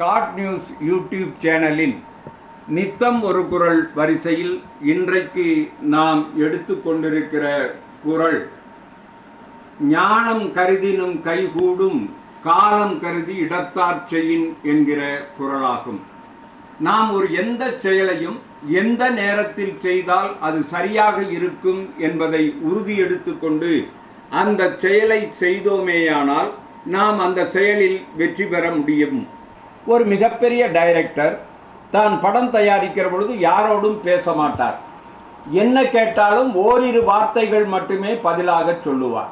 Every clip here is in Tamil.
ஸ்டார்ட் நியூஸ் யூடியூப் சேனலின் நித்தம் ஒரு குரல் வரிசையில் இன்றைக்கு நாம் எடுத்துக்கொண்டிருக்கிற குரல் ஞானம் கருதினும் கைகூடும் காலம் கருதி இடத்தார் செய்யின் என்கிற குரலாகும். நாம் ஒரு எந்த செயலையும் எந்த நேரத்தில் செய்தால் அது சரியாக இருக்கும் என்பதை உறுதி எடுத்துக்கொண்டு அந்த செயலை செய்தோமேயானால் நாம் அந்த செயலில் வெற்றி பெற முடியும். ஒரு மிகப்பெரிய டைரக்டர் தான் படம் தயாரிக்கிற பொழுது யாரோடும் பேச மாட்டார். என்ன கேட்டாலும் ஓரிரு வார்த்தைகள் மட்டுமே பதிலாக சொல்லுவார்.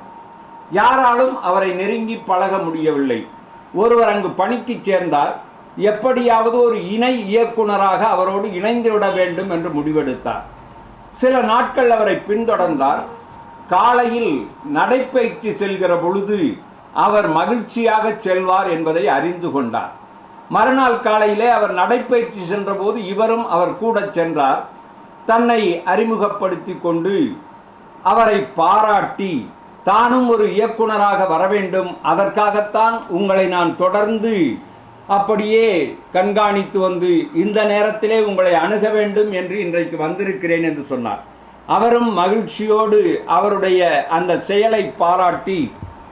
யாராலும் அவரை நெருங்கி பழக முடியவில்லை. ஒருவர் அங்கு பணிக்கு சேர்ந்தார் எப்படியாவது ஒரு இணை இயக்குனராக அவரோடு இணைந்து விட வேண்டும் என்று முடிவெடுத்தார். சில நாட்கள் அவரை பின்தொடர்ந்தார். காலையில் நடைப்பயிற்சி செல்கிற பொழுது அவர் மகிழ்ச்சியாக செல்வார் என்பதை அறிந்து கொண்டார். மறுநாள் காலையிலே அவர் நடைப்பயிற்சி சென்றபோது இவரும் அவர் கூட சென்றார். தன்னை அறிமுகப்படுத்தி கொண்டு அவரை பாராட்டி தானும் ஒரு இயக்குனராக வர வேண்டும். அதற்காகத்தான் உங்களை நான் தொடர்ந்து அப்படியே கண்காணித்து வந்து இந்த நேரத்திலே உங்களை அணுக வேண்டும் என்று இன்றைக்கு வந்திருக்கிறேன் என்று சொன்னார். அவரும் மகிழ்ச்சியோடு அவருடைய அந்த செயலை பாராட்டி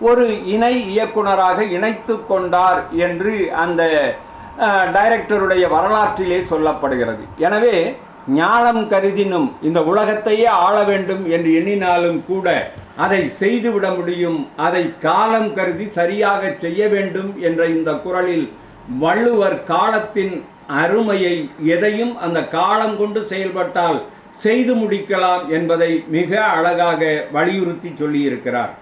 ஒரு இணை இயக்குனராக இணைத்து கொண்டார் என்று அந்த டைரக்டருடைய வரலாற்றிலே சொல்லப்படுகிறது. எனவே ஞானம் கருதினும் இந்த உலகத்தையே ஆள வேண்டும் என்று எண்ணினாலும் கூட அதை செய்துவிட முடியும். அதை காலம் கருதி சரியாக செய்ய வேண்டும் என்ற இந்த குரலில் வள்ளுவர் காலத்தின் அருமையை எதையும் அந்த காலம் கொண்டு செயல்பட்டால் செய்து முடிக்கலாம் என்பதை மிக அழகாக வலியுறுத்தி சொல்லியிருக்கிறார்.